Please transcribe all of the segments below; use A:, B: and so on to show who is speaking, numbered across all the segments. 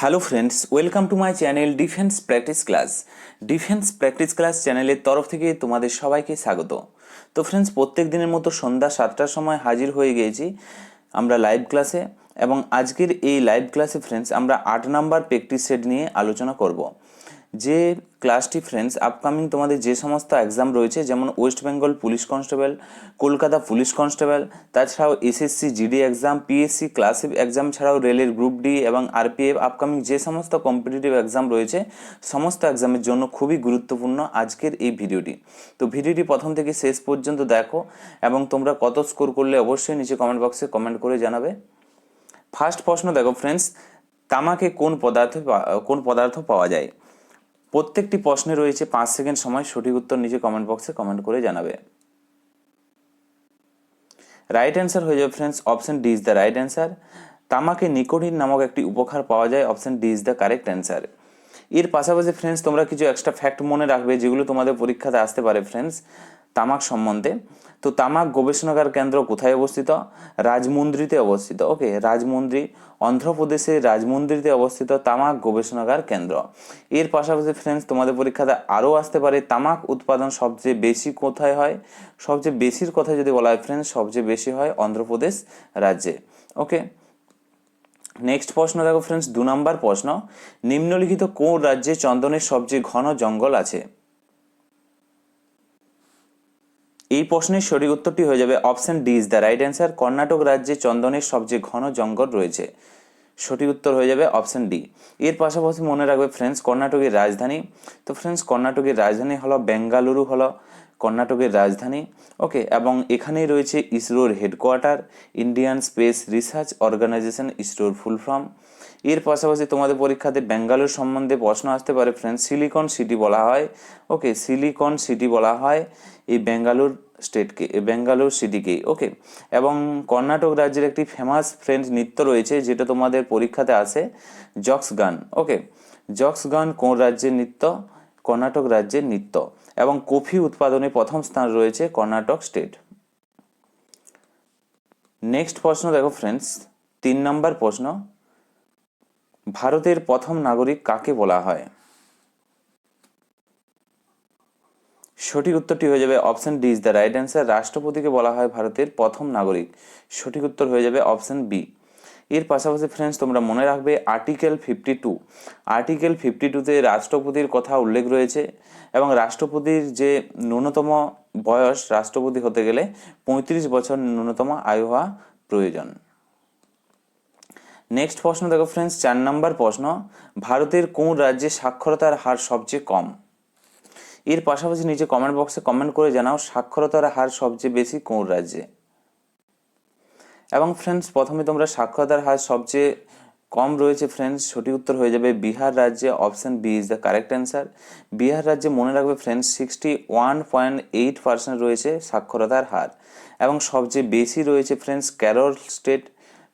A: Hello friends welcome to my channel defence practice class defence practice class চ্যানেলের তরফ থেকে তোমাদের সবাইকে স্বাগত। তো ফ্রেন্ডস প্রত্যেক দিনের মতো সন্ধ্যা সাতটার সময় হাজির হয়ে গিয়েছি আমরা লাইভ ক্লাসে এবং আজকের এই লাইভ ক্লাসে ফ্রেন্ডস আমরা আট নাম্বার প্র্যাকটিস সেট নিয়ে আলোচনা করব। যে ক্লাসটি ফ্রেন্ডস আপকামিং তোমাদের যে সমস্ত এক্সাম রয়েছে, যেমন West Bengal police constable Kolkata police constable তাছাড়াও SSC GD exam PSC classic exam ছাড়াও রেলের গ্রুপ ডি এবং আরপিএফ আপকামিং যে সমস্ত কম্পিটিটিভ এক্সাম রয়েছে, সমস্ত এক্সামের জন্য খুবই গুরুত্বপূর্ণ আজকের এই ভিডিওটি। তো ভিডিওটি প্রথম থেকে শেষ পর্যন্ত দেখো এবং তোমরা কত স্কোর করলে অবশ্যই নিচে কমেন্ট বক্সে কমেন্ট করে জানাবে। ফার্স্ট প্রশ্ন দেখো ফ্রেন্ডস তামাকে কোন পদার্থ কোন পদার্থ পাওয়া যায়? প্রত্যেকটি প্রশ্নে রয়েছে পাঁচ সেকেন্ড সময়, সঠিক উত্তর নিচে কমেন্ট বক্সে কমেন্ট করে জানাবে। রাইট অ্যান্সার হয়ে যাবে friends option D is the right answer তামাকে nicotine নামক একটি উপকার পাওয়া যায় option D is the correct answer এর পাশাপাশি ফ্রেন্ডস তোমরা কিছু এক্সট্রা ফ্যাক্ট মনে রাখবে যেগুলো তোমাদের পরীক্ষাতে আসতে পারে ফ্রেন্ডস তামাক সম্বন্ধে। তো তামাক গবেষণাগার কেন্দ্র কোথায় অবস্থিত? রাজমুন্দ্রিতে অবস্থিত। ওকে রাজমুন্দ্রি, অন্ধ্রপ্রদেশের রাজমুন্দ্রিতে অবস্থিত তামাক গবেষণাগার কেন্দ্র। এর পাশাপাশি ফ্রেন্ডস তোমাদের পরীক্ষাতে আরও আসতে পারে, তামাক উৎপাদন সবচেয়ে বেশি কোথায় হয়? সবচেয়ে বেশির কথা যদি বলা হয় ফ্রেন্ডস সবচেয়ে বেশি হয় অন্ধ্রপ্রদেশ রাজ্যে। ওকে নেক্সট প্রশ্ন দেখো ফ্রেন্ডস দু নম্বর প্রশ্ন। নিম্নলিখিত কোন রাজ্যে চন্দনের সবচেয়ে ঘন জঙ্গল আছে? এই প্রশ্নের সঠিক উত্তরটি হয়ে যাবে option D is the right answer Karnataka রাজ্যে চন্দনের সবচেয়ে ঘন জঙ্গল রয়েছে। সঠিক উত্তর হয়ে যাবে অপশন ডি এর পাশাপাশি মনে রাখবে ফ্রেন্ডস কর্ণাটকের রাজধানী। তো ফ্রেন্ডস কর্ণাটকের রাজধানী হলো বেঙ্গালুরু হলো। কর্ণাটকের রাজধানী। ওকে, এবং এখানেই রয়েছে ইসরোর headquarter Indian space research organisation ইসরোর ফুল ফর্ম এর পাশাপাশি তোমাদের পরীক্ষাতে ব্যাঙ্গালোর সম্বন্ধে প্রশ্ন আসতে পারে ফ্রেন্ডস সিলিকন সিটি বলা হয়। ওকে সিলিকন সিটি বলা হয় এই বেঙ্গালুর স্টেটকে বেঙ্গালুর সিটিকে ওকে। এবং কর্ণাটক রাজ্যের একটি ফেমাস ফ্রেন্ড নৃত্য রয়েছে, যেটা তোমাদের পরীক্ষাতে আসে জক্স গান ওকে। জক্স গান কোন রাজ্যের নৃত্য? কর্ণাটক রাজ্যের নৃত্য। এবং কফি উৎপাদনে প্রথম স্থান রয়েছে কর্ণাটক স্টেট। নেক্সট প্রশ্ন দেখো ফ্রেন্ডস তিন নম্বর প্রশ্ন, ভারতের প্রথম নাগরিক কাকে বলা হয়? সঠিক উত্তরটি হয়ে যাবে option D is the right answer রাষ্ট্রপতিকে বলা হয় ভারতের প্রথম নাগরিক। সঠিক উত্তর হয়ে যাবে অপশন বি এর পাশাপাশি ফ্রেন্ডস তোমরা মনে রাখবে article fifty two article fifty টুতে রাষ্ট্রপতির কথা উল্লেখ রয়েছে এবং রাষ্ট্রপতির যে ন্যূনতম বয়স, রাষ্ট্রপতি হতে গেলে পঁয়ত্রিশ বছর ন্যূনতম আয়ু হওয়া প্রয়োজন। নেক্সট প্রশ্ন, দেখো ফ্রেন্ডস চার নম্বর প্রশ্ন, ভারতের কোন রাজ্যে সাক্ষরতার হার সবচেয়ে কম? এর পাশাপাশি নিচে কমেন্ট বক্সে কমেন্ট করে জানাও সাক্ষরতার হার সবচেয়ে বেশি কোন রাজ্যে। এবং ফ্রেন্ডস প্রথমে তোমরা সাক্ষরতার হার সবচেয়ে কম রয়েছে ফ্রেন্ডস সঠিক উত্তর হয়ে যাবে বিহার রাজ্যে option B is the correct answer Bihar রাজ্যে মনে রাখবে friends sixty one point eight percent রয়েছে সাক্ষরতার হার এবং সবচেয়ে বেশি রয়েছে ফ্রেন্ডস কেরল স্টেট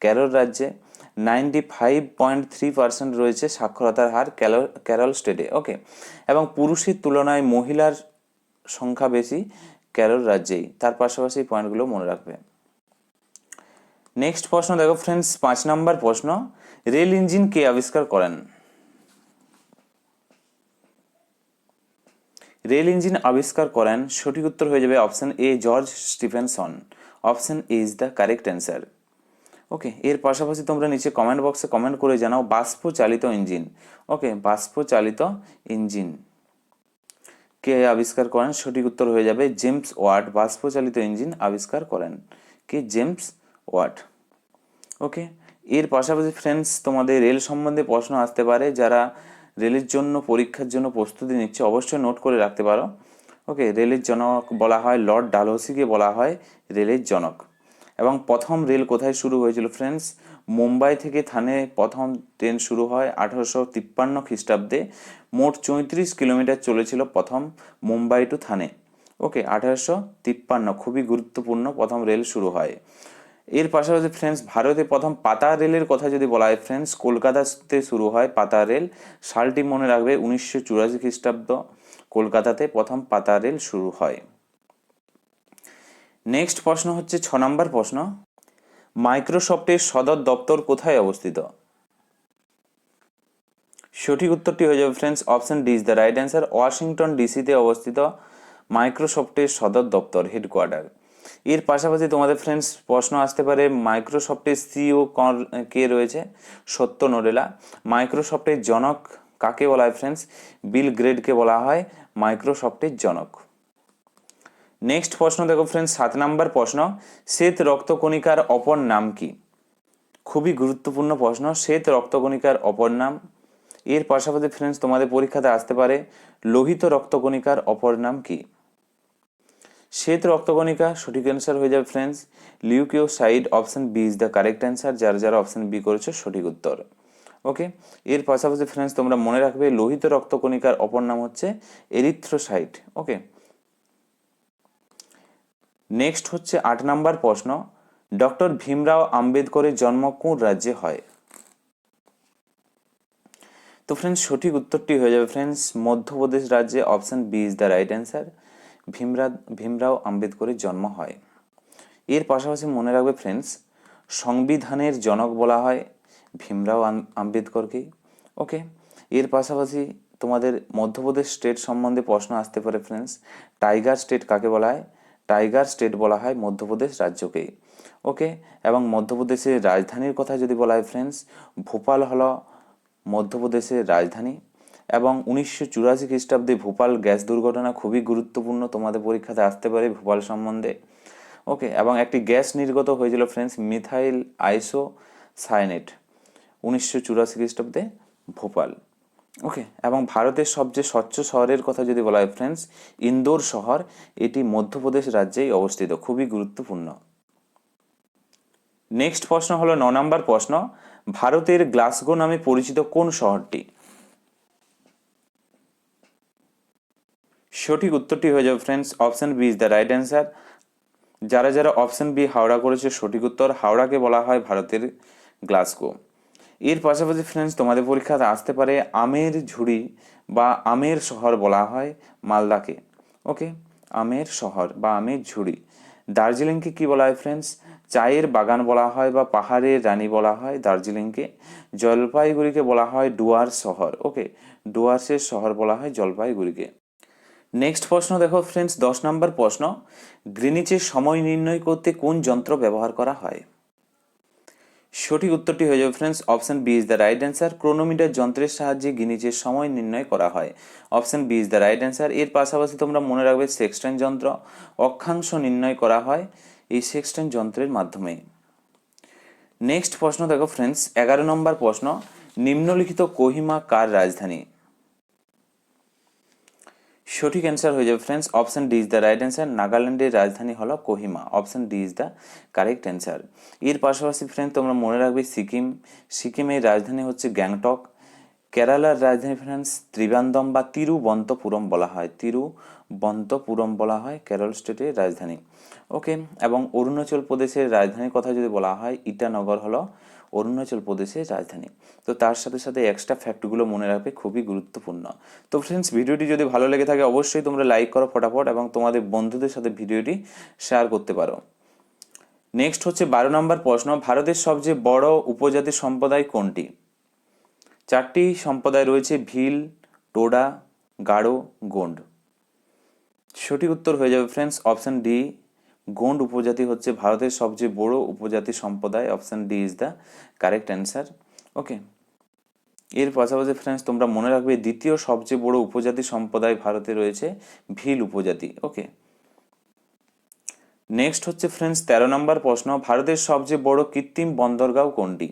A: কেরল রাজ্যে ninety five point three percent রয়েছে সাক্ষরতার হার কেরল কেরল স্টেটে ওকে এবং পুরুষের তুলনায় মহিলার সংখ্যা বেশি কেরল রাজ্যেই। তার পাশাপাশি পয়েন্টগুলো মনে রাখবে। নেক্সট প্রশ্ন দেখো ফ্রেন্ডস পাঁচ নম্বর প্রশ্ন। রেল ইঞ্জিন কে আবিষ্কার করেন? রেল ইঞ্জিন আবিষ্কার করেন, সঠিক উত্তর হয়ে যাবে option A George Stephenson option is the correct answer okay এর পাশাপাশি তোমরা নিচে কমেন্ট বক্সে কমেন্ট করে জানাও বাষ্প চালিত ইঞ্জিন। ওকে বাষ্প চালিত ইঞ্জিন। কে আবিষ্কার করেন? সঠিক উত্তর হয়ে যাবে জেমস ওয়াট বাষ্প চালিত ইঞ্জিন আবিষ্কার করেন। কে? জেমস ওয়াট ওকে এর পাশাপাশি ফ্রেন্ডস তোমাদের রেল সম্বন্ধে প্রশ্ন আসতে পারে, যারা রেলের জন্য, পরীক্ষার জন্য প্রস্তুতি নিচ্ছে, অবশ্যই নোট করে রাখতে পারো। ওকে রেলের জনক বলা হয় লর্ড ডালহৌসিকে বলা হয় রেলের জনক। এবং প্রথম রেল কোথায় শুরু হয়েছিল ফ্রেন্ডস মুম্বাই থেকে থানে প্রথম ট্রেন শুরু হয় আঠারোশো তিপ্পান্ন খ্রিস্টাব্দে। মোট চৌত্রিশ কিলোমিটার চলেছিল প্রথম মুম্বাই টু থানে। ওকে আঠারোশো তিপ্পান্ন, খুবই গুরুত্বপূর্ণ প্রথম রেল শুরু হয়। এর পাশাপাশি ফ্রেন্ডস ভারতে প্রথম পাতা রেলের কথা যদি বলা হয় ফ্রেন্ডস কলকাতাতে শুরু হয় পাতা রেল। সালটি মনে রাখবে উনিশশো চুরাশি খ্রিস্টাব্দ। কলকাতাতে প্রথম পাতা রেল শুরু হয়। নেক্সট প্রশ্ন হচ্ছে ছ নম্বর প্রশ্ন। মাইক্রোসফটের সদর দপ্তর কোথায় অবস্থিত? সঠিক উত্তরটি হয়ে যাবে friends option D is the right answer Washington ডিসিতে অবস্থিত মাইক্রোসফটের সদর দপ্তর হেডকোয়ার্টার এর পাশাপাশি তোমাদের ফ্রেন্ডস প্রশ্ন আসতে পারে মাইক্রোসফটের সিও কে রয়েছে? সত্য নোডেলা মাইক্রোসফটের জনক কাকে বলা হয় ফ্রেন্ডস বিল গ্রেডকে বলা হয় মাইক্রোসফটের জনক। নেক্সট প্রশ্ন দেখো ফ্রেন্ডস সাত নাম্বার প্রশ্ন। শ্বেত রক্তকণিকার অপর নাম কি? খুবই গুরুত্বপূর্ণ প্রশ্ন, শ্বেত রক্তকণিকার অপর নাম। এর পাশাপাশি ফ্রেন্ডস তোমাদের পরীক্ষাতে আসতে পারে, লোহিত রক্তকণিকার অপর নাম কি? শ্বেত রক্তকণিকা, সঠিক অ্যান্সার হয়ে যাবে friends লিউকিও side option B is the correct answer যারা যারা অপশান বি করেছ সঠিক উত্তর। ওকে এর পাশাপাশি ফ্রেন্ডস তোমরা মনে রাখবে লোহিত রক্তকণিকার অপর নাম হচ্ছে এরিথ্রোসাইট ওকে নেক্সট হচ্ছে আট নাম্বার প্রশ্ন। ডক্টর ভীমরাও আম্বেদকরের জন্ম কোন রাজ্যে হয়? তো ফ্রেন্ডস সঠিক উত্তরটি হয়ে যাবে ফ্রেন্ডস মধ্যপ্রদেশ রাজ্যে option B is the right answer ভীমরা, Bhimrao আম্বেদকরের জন্ম হয়। এর পাশাপাশি মনে রাখবে ফ্রেন্ডস সংবিধানের জনক বলা হয় ভীমরাও আম্বেদকরকেই ওকে এর পাশাপাশি তোমাদের মধ্যপ্রদেশ স্টেট সম্বন্ধে প্রশ্ন আসতে পারে ফ্রেন্ডস টাইগার স্টেট কাকে বলা হয়? টাইগার স্টেট বলা হয় মধ্যপ্রদেশ রাজ্যকেই ওকে এবং মধ্যপ্রদেশের রাজধানীর কথা যদি বলা হয় ফ্রেন্ডস ভোপাল হলো মধ্যপ্রদেশের রাজধানী। এবং উনিশশো চুরাশি খ্রিস্টাব্দে ভোপাল গ্যাস দুর্ঘটনা খুবই গুরুত্বপূর্ণ তোমাদের পরীক্ষাতে আসতে পারে ভোপাল সম্বন্ধে। ওকে, এবং একটি গ্যাস নির্গত হয়েছিল ফ্রেন্ডস মিথাইল আইসো সাইনেট উনিশশো চুরাশি খ্রিস্টাব্দে ভোপাল। ওকে, এবং ভারতের সবচেয়ে স্বচ্ছ শহরের কথা যদি বলা হয় ফ্রেন্ডস, ইন্দোর শহর, এটি মধ্যপ্রদেশ রাজ্যেই অবস্থিত, খুবই গুরুত্বপূর্ণ। নেক্সট প্রশ্ন হলো, ন নম্বর প্রশ্ন, ভারতের গ্লাসগো নামে পরিচিত কোন শহরটি? সঠিক উত্তরটি হয়ে যাবে friends option B is the right answer যারা যারা অপশন বি হাওড়া করেছে, সঠিক উত্তর হাওড়াকে বলা হয় ভারতের গ্লাসগো। এর পাশাপাশি ফ্রেন্ডস তোমাদের পরীক্ষাতে আসতে পারে আমের ঝুড়ি বা আমের শহর বলা হয় মালদাকে। ওকে আমের শহর বা আমের ঝুড়ি। দার্জিলিংকে কি বলা হয় ফ্রেন্ডস চায়ের বাগান বলা হয় বা পাহাড়ের রানী বলা হয় দার্জিলিংকে। জলপাইগুড়িকে বলা হয় ডুয়ার শহর। ওকে ডুয়ার্সের শহর বলা হয় জলপাইগুড়িকে। নেক্সট প্রশ্ন দেখো ফ্রেন্ডস দশ নম্বর প্রশ্ন। গ্রিনিচের সময় নির্ণয় করতে কোন যন্ত্র ব্যবহার করা হয়? সঠিক উত্তরটি হয়ে যাবে friends option B is the right answer chronometer যন্ত্রের সাহায্যে গিনিচের সময় নির্ণয় করা হয়। Option B is the right answer এর পাশাপাশি তোমরা মনে রাখবে সেক্সটাইন যন্ত্র। অক্ষাংশ নির্ণয় করা হয় এই সেক্সটাইন যন্ত্রের মাধ্যমে। নেক্সট প্রশ্ন দেখো ফ্রেন্ডস এগারো নম্বর প্রশ্ন। নিম্নলিখিত কোহিমা কার রাজধানী? সঠিক অ্যান্সার হয়ে যাবে friends option D is the right answer নাগাল্যান্ডের রাজধানী হলো Kohima. Option D is the correct answer এর পাশাপাশি ফ্রেন্ডস তোমরা মনে রাখবে সিকিম। সিকিমের রাজধানী হচ্ছে গ্যাংটক। কেরালার রাজধানী ফ্রেন্ডস ত্রিবান্দম বা তিরুবন্তপুরম বলা হয়। তিরুবন্তপুরম বলা হয় কেরল স্টেটের রাজধানী। ওকে এবং অরুণাচল প্রদেশের রাজধানীর কথা যদি বলা হয়, ইটানগর হলো অরুণাচল প্রদেশের রাজধানী। তো তার সাথে সাথে এক্সট্রা ফ্যাক্টগুলো মনে রাখবে, খুবই গুরুত্বপূর্ণ। তো ফ্রেন্ডস ভিডিওটি যদি ভালো লেগে থাকে, অবশ্যই তোমরা লাইক করো ফটাফট এবং তোমাদের বন্ধুদের সাথে ভিডিওটি শেয়ার করতে পারো। নেক্সট হচ্ছে বারো নম্বর প্রশ্ন, ভারতের সবচেয়ে বড় উপজাতি সম্প্রদায় কোনটি? চারটি সম্প্রদায় রয়েছে, ভিল, টোডা গাঢ় গোন্ড সঠিক উত্তর হয়ে যাবে ফ্রেন্ডস অপশন ডি গোন্ড উপজাতি হচ্ছে ভারতের সবচেয়ে বড় উপজাতি সম্প্রদায়। Option D is the correct answer okay এর পাশাপাশি ফ্রেন্ডস তোমরা মনে রাখবে দ্বিতীয় সবচেয়ে বড় উপজাতি সম্প্রদায় ভারতে রয়েছে ভিল উপজাতি। ওকে নেক্সট হচ্ছে ফ্রেন্ডস তেরো নম্বর প্রশ্ন, ভারতের সবচেয়ে বড় কৃত্রিম বন্দরগাঁও কোনটি?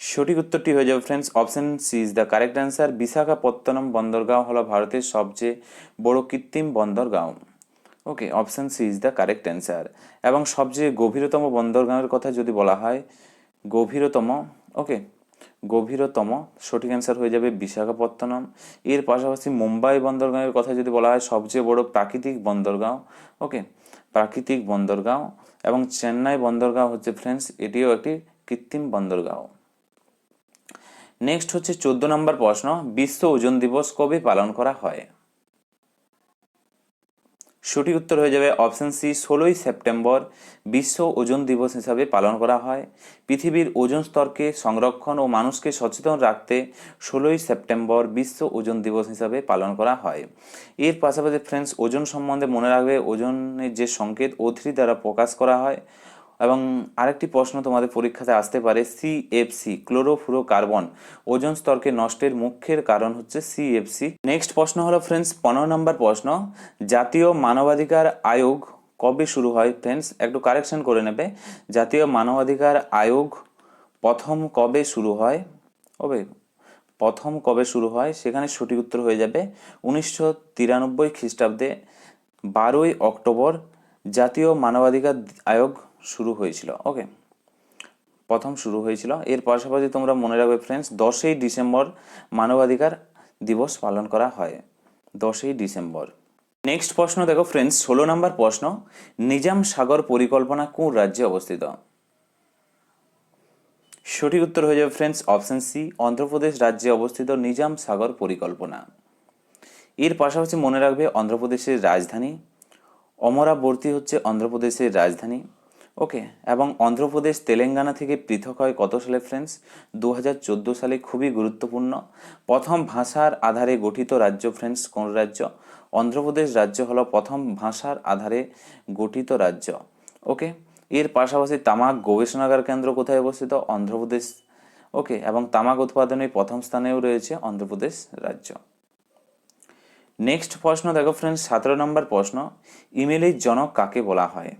A: সঠিক উত্তরটি হয়ে যাবে friends option C is the correct answer Visakhapatnam বন্দরগাঁও হলো ভারতের সবচেয়ে বড় কৃত্রিম বন্দরগাঁও। Okay option C is the correct answer এবং সবচেয়ে গভীরতম বন্দরগাঁওয়ের কথা যদি বলা হয়, গভীরতম ওকে গভীরতম, সঠিক অ্যান্সার হয়ে যাবে বিশাখাপত্তনম। এর পাশাপাশি মুম্বাই বন্দরগাঁওয়ের কথা যদি বলা হয়, সবচেয়ে বড় প্রাকৃতিক বন্দরগাঁও ওকে প্রাকৃতিক বন্দরগাঁও এবং চেন্নাই বন্দরগাঁও হচ্ছে ফ্রেন্ডস এটিও একটি কৃত্রিম বন্দরগাঁও। নেক্সট হচ্ছে চোদ্দ নম্বর প্রশ্ন, বিশ্ব ওজন দিবস কবে পালন করা হয়? সঠিক উত্তর হয়ে যাবে অপশন সি ষোলোই সেপ্টেম্বর। বিশ্ব ওজন দিবস হিসাবে পালন করা হয়। পৃথিবীর ওজন স্তরকে সংরক্ষণ ও মানুষকে সচেতন রাখতে ষোলোই সেপ্টেম্বর বিশ্ব ওজন দিবস হিসাবে পালন করা হয়। এর পাশাপাশি ফ্রেন্ডস ওজন সম্বন্ধে মনে রাখবে। ওজনের যে সংকেত, ও থ্রি দ্বারা প্রকাশ করা হয়। এবং আরেকটি প্রশ্ন তোমাদের পরীক্ষাতে আসতে পারে সিএফসি ক্লোরোফ্লুরো কার্বন ওজন স্তরকে নষ্টের মুখ্যের কারণ হচ্ছে সিএফসি নেক্সট প্রশ্ন হলো ফ্রেন্ডস, পনেরো নম্বর প্রশ্ন, জাতীয় মানবাধিকার আয়োগ কবে শুরু হয়? ফ্রেন্ডস, একটু কারেকশন করে নেবে। জাতীয় মানবাধিকার আয়োগ প্রথম কবে শুরু হয়? ওবে, প্রথম কবে শুরু হয়? সেখানে সঠিক উত্তর হয়ে যাবে উনিশশো তিরানব্বই খ্রিস্টাব্দে, বারোই অক্টোবর, জাতীয় মানবাধিকার আয়োগ শুরু হয়েছিল ওকে প্রথম শুরু হয়েছিল। এর পাশাপাশি তোমরা মনে রাখবে ফ্রেন্ডস দশই ডিসেম্বর মানবাধিকার দিবস পালন করা হয়। দশই ডিসেম্বর। নেক্সট প্রশ্ন দেখো ফ্রেন্ডস ষোলো নম্বর প্রশ্ন, নিজাম সাগর পরিকল্পনা কোন রাজ্যে অবস্থিত? সঠিক উত্তর হয়ে যাবে ফ্রেন্ডস অপশন সি অন্ধ্রপ্রদেশ রাজ্যে অবস্থিত নিজাম সাগর পরিকল্পনা। এর পাশাপাশি মনে রাখবে অন্ধ্রপ্রদেশের রাজধানী অমরাবর্তী হচ্ছে অন্ধ্রপ্রদেশের রাজধানী। ওকে এবং অন্ধ্রপ্রদেশ তেলেঙ্গানা থেকে পৃথক হয় কত সালে ফ্রেন্ডস দু হাজার চোদ্দ সালে খুবই গুরুত্বপূর্ণ। প্রথম ভাষার আধারে গঠিত রাজ্য ফ্রেন্ডস কোন রাজ্য? অন্ধ্রপ্রদেশ রাজ্য হলো প্রথম ভাষার আধারে গঠিত রাজ্য। ওকে এর পাশাপাশি তামাক গবেষণাগার কেন্দ্র কোথায় অবস্থিত? অন্ধ্রপ্রদেশ। ওকে এবং তামাক উৎপাদনে প্রথম স্থানেও রয়েছে অন্ধ্রপ্রদেশ রাজ্য। নেক্সট প্রশ্ন দেখো ফ্রেন্ডস সতেরো নম্বর প্রশ্ন, ইমেলের জনক কাকে বলা হয়?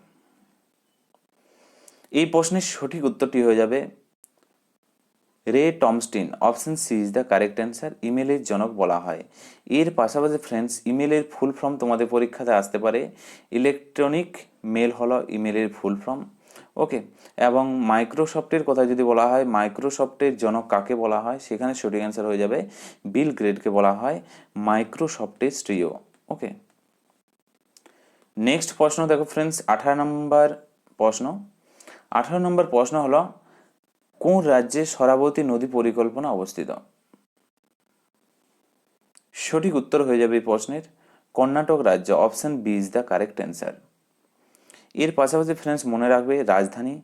A: এই প্রশ্নের সঠিক উত্তরটি হয়ে যাবে Ray Tomlinson, option C is the correct answer ইমেলের জনক বলা হয়। এর পাশাপাশি ফ্রেন্ডস ইমেলের ফুল ফর্ম তোমাদের পরীক্ষাতে আসতে পারে। ইলেকট্রনিক মেল হলো ইমেলের ফুল ফর্ম। ওকে, এবং মাইক্রোসফটের কথা যদি বলা হয়, মাইক্রোসফটের জনক কাকে বলা হয়? সেখানে সঠিক অ্যান্সার হয়ে যাবে বিল গ্রেডকে বলা হয় মাইক্রোসফটের স্ট্রিও ওকে, নেক্সট প্রশ্ন দেখো ফ্রেন্ডস, আঠারো নম্বর প্রশ্ন। আঠারো নম্বর প্রশ্ন হলো, কোন রাজ্যে সরাবতী নদী পরিকল্পনা অবস্থিত? সঠিক উত্তর হয়ে যাবে এই প্রশ্নের। কর্ণাটক রাজ্য option B is the correct answer এর পাশাপাশি ফ্রেন্ডস মনে রাখবে রাজধানী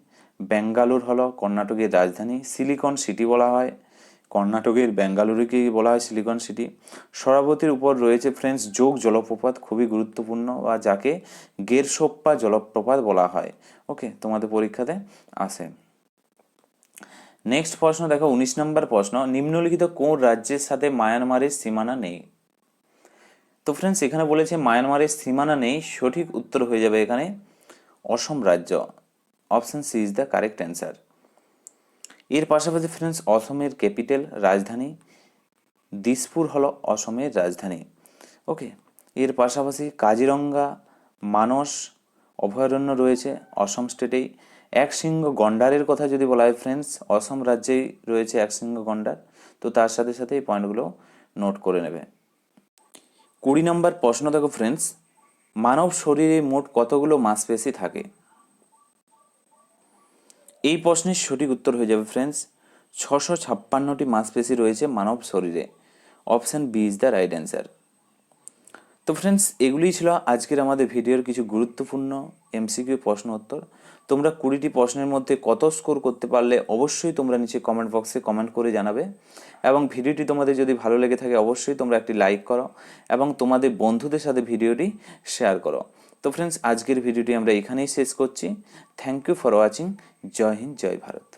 A: বেঙ্গালুর হলো, কর্ণাটকের রাজধানী। সিলিকন সিটি বলা হয়। কর্ণাটকের বেঙ্গালুরুকে বলা হয় সিলিকন সিটি সরাবতীর উপর রয়েছে ফ্রেন্ডস যোগ জলপ্রপাত খুবই গুরুত্বপূর্ণ, বা যাকে গেরসোপ্পা জলপ্রপাত বলা হয়। ওকে তোমাদের পরীক্ষাতে আসে। নেক্সট প্রশ্ন, দেখো, উনিশ নম্বর প্রশ্ন, নিম্নলিখিত কোন রাজ্যের সাথে মায়ানমারের সীমানা নেই? তো ফ্রেন্ডস এখানে বলেছে মায়ানমারের সীমানা নেই, সঠিক উত্তর হয়ে যাবে এখানে অসম রাজ্য। Option C is the correct answer এর পাশাপাশি ফ্রেন্ডস অসমের ক্যাপিটাল রাজধানী, দিসপুর হলো অসমের রাজধানী। ওকে এর পাশাপাশি কাজিরঙ্গা, মানস অভয়ারণ্য রয়েছে অসম স্টেটেই। এক সিংহ গন্ডারের কথা যদি বলা হয় ফ্রেন্ডস অসম রাজ্যেই রয়েছে এক সিংহ গন্ডার। তো তার সাথে সাথে এই পয়েন্টগুলো নোট করে নেবে। কুড়ি নম্বর প্রশ্ন দেখো ফ্রেন্ডস মানব শরীরে মোট কতগুলো মাংসপেশি থাকে? এই প্রশ্নের সঠিক উত্তর হয়ে যাবে ফ্রেন্ডস ছশো ছাপ্পান্নটি মাসপেশি রয়েছে মানব শরীরে। Option B is the right answer তো ফ্রেন্ডস এগুলিই ছিল আজকের আমাদের ভিডিওর কিছু গুরুত্বপূর্ণ এমসিকিউ প্রশ্ন উত্তর। তোমরা কুড়িটি প্রশ্নের মধ্যে কত স্কোর করতে পারলে অবশ্যই তোমরা নিচে কমেন্ট বক্সে কমেন্ট করে জানাবে। এবং ভিডিওটি তোমাদের যদি ভালো লেগে থাকে, অবশ্যই তোমরা একটি লাইক করো এবং তোমাদের বন্ধুদের সাথে ভিডিওটি শেয়ার করো। তো ফ্রেন্ডস আজকের ভিডিওটি আমরা এখানেই শেষ করছি। Thank you for watching Jai Hind, Jai Bharat.